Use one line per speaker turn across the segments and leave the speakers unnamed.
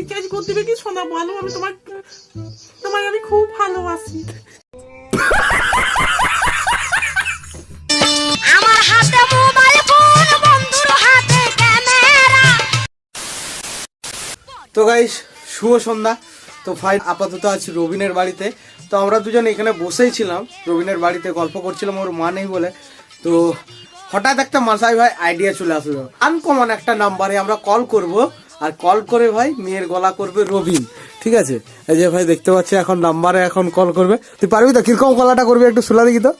Recharge করে দিবে কি শোনা বলো আমি তোমার তোমায় আমি খুব ভালোবাসি।
আমার হাতে মোবাইল ফোন বন্ধুর হাতে ক্যামেরা।
তো গাইস শুভ সন্ধ্যা। তো ফাইন আপাতত আছি রবিনের বাড়িতে। তো আমরা দুজন এখানে বসেই ছিলাম। রবিনের বাড়িতে গল্প করছিলাম ওর মা নেই বলে। তো হঠাৎ একটা মাসাই ভাই আইডিয়া চলে আসলো। আনকমন একটা নাম্বারে আমরা কল করব। আর কল করে ভাই মেয়ের গলা করবে রবিন। ঠিক আছে? এই যে ভাই দেখতে পাচ্ছি এখন নাম্বারে এখন কল করবে। তুই পারবি তো? কীরকম গলাটা করবি একটু শোনা দেখি তো?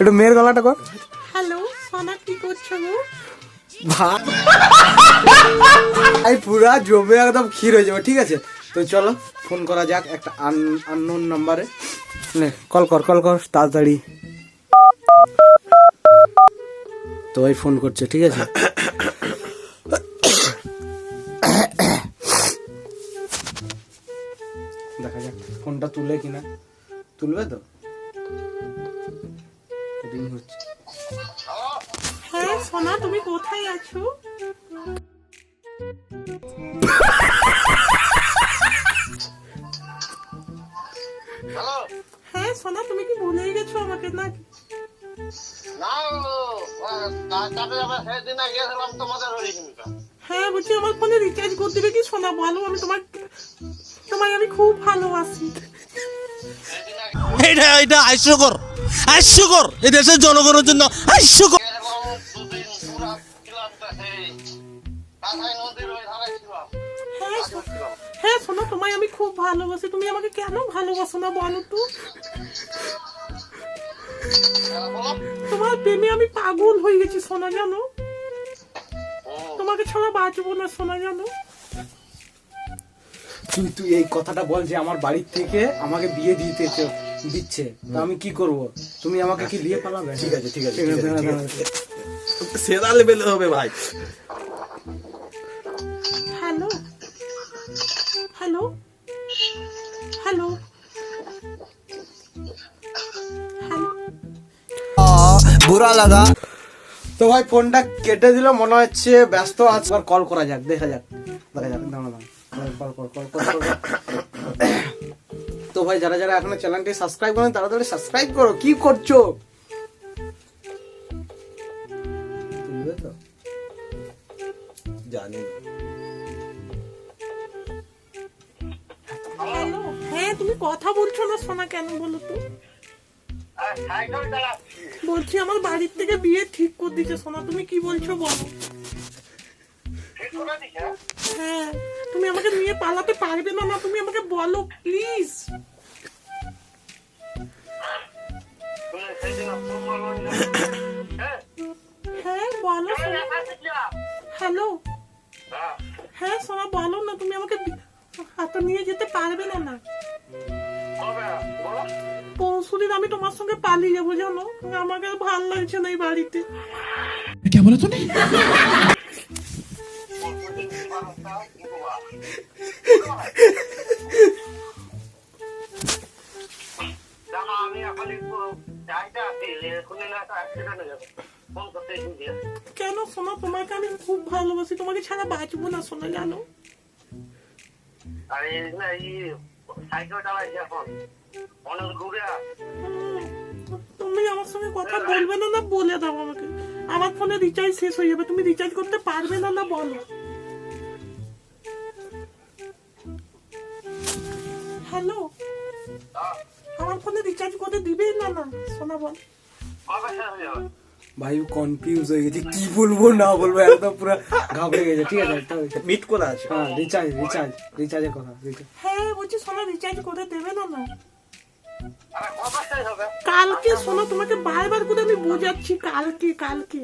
একটু মেয়ের গলাটা কর।
হ্যালো সোনা কি করছ গো?
ভাই পুরা জমে একদম ক্ষীর হয়ে যাবে ঠিক আছে? তো চলো ফোন করা যাক একটা আননোন নাম্বারে কল কর কল কর তাড়াতাড়ি। তো ভাই ফোন করছে ঠিক আছে? ফোনটা তুলে কিনা। তুলবে তো? রিং হচ্ছে?
হ্যাঁ সোনা তুমি কোথায় আছো? হ্যাঁ সোনা তুমি কি ভুলেই গেছো আমাকে না? হ্যাঁ বলছি আমার ফোনে রিচার্জ করে দিবে কি শোনা বলো আমি তোমার তোমায় আমি খুব ভালোবাসি।
এটা এটা হাস্যকর। হাস্যকর। এই দেশের জনগণের জন্য হাস্যকর।
হ্যাঁ হ্যাঁ শোনো তোমায় আমি খুব ভালোবাসি। তুমি আমাকে কেন ভালোবাসো না বলো তো? তোমার প্রেমে আমি পাগল হয়ে গেছি সোনা জানো? তোমাকে ছাড়া বাঁচবো না সোনা জানো?
তুই তুই এই কথাটা বল যে আমার বাড়ির থেকে আমাকে বিয়ে দিতে চে- দিচ্ছে। তো আমি কি করব? তুমি আমাকে কি বিয়ে পালাবে? ঠিক আছে ঠিক আছে
সেরা লেভেলে হবে ভাই।
হ্যালো? হ্যালো? হ্যালো? হ্যালো?
বুড়া লাগা।
তো ভাই ফোনটা কেটে দিল মনে হচ্ছে ব্যস্ত আছে। আর কল করা যাক দেখা যাক। দেখা যাক দাঁড়া দাঁড়া কল কল কল কল তো ভাই, যারা যারা এখনও চ্যানেলটি সাবস্ক্রাইব করেন তাড়াতাড়ি সাবস্ক্রাইব করো। কি করছ?
জানি
হ্যাঁ তুমি কথা বলছো না সোনা, কেন বলো তো? বলছি, আমার বাড়ির থেকে বিয়ে ঠিক করে দিচ্ছে সোনা, তুমি কি বলছো বলো? হ্যাঁ তুমি আমাকে নিয়ে পালাতে পারবে না না, তুমি আমাকে বলো প্লিজ
হ্যাঁ
হ্যাঁ বলো হ্যালো।
হ্যাঁ
সোনা বলো না তুমি আমাকে হাতে নিয়ে যেতে পারবে না না।
বলো
পরশুদিন আমি তোমার সঙ্গে পালিয়ে যাব জানো? আমাকে আর ভালো লাগছে না এই বাড়িতে।
জানো আমি এখন একটু যাইতে
কেন সোনা তোমাকে আমি খুব ভালোবাসি। তোমাকে ছাড়া বাঁচবো না সোনা জানো?
আর না এই সাইকেল চালাইছি এখন। অনেক দূরে
তুমি আমার সঙ্গে কথা বলবে না না বলে দাও আমাকে। আমার ফোনে রিচার্জ শেষ হয়ে যাবে তুমি রিচার্জ করতে পারবে না না বলো। হ্যালো আমার ফোনে রিচার্জ করতে দিবেই না না? শোনা বল।
ভাই কনফিউজ হয়ে গেছে। কি বলব না বলব একদম পুরো ঘাবড়ে গেছে। ঠিক আছে একটা-
মিট করা আছে?
হ্যাঁ রিচার্জ রিচার্জ রিচার্জের কথা
হ্যাঁ বলছি সোনা রিচার্জ করে দেবে না না? কালকে শোনো তোমাকে বারবার করে আমি বোঝাচ্ছি কালকে কালকে।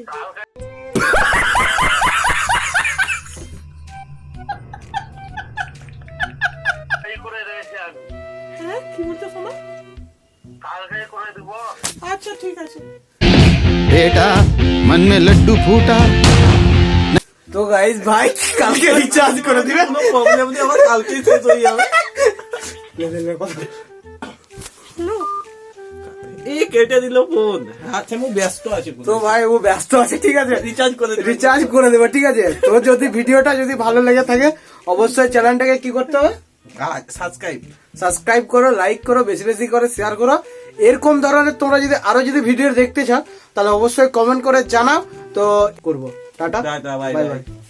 হ্যাঁ কি বলছো
দিব
আচ্ছা ঠিক আছে।
এটা মন মে লড্ডু ফুটা
তো গাইস ভাই কালকে রিচার্জ করে দিবে।
কোনো প্রবলেম নেই আমার কালকেই শেষ হয়ে যাবে। এই কেটে দিল ফোন আচ্ছা আমি ব্যস্ত আছি
তো ভাই ও ব্যস্ত আছে ঠিক আছে।
রিচার্জ করে
রিচার্জ করে দেবো ঠিক আছে। তো যদি ভিডিওটা যদি ভালো লেগে থাকে অবশ্যই চ্যানেলটাকে কি করতে হবে?
সাবস্ক্রাইব
সাবস্ক্রাইব করো লাইক করো বেশি বেশি করে শেয়ার করো। এরকম ধরনের তোমরা যদি আরও যদি ভিডিও দেখতে চাও তাহলে অবশ্যই কমেন্ট করে জানাও। তো করব। টাটা। বাই। বাই।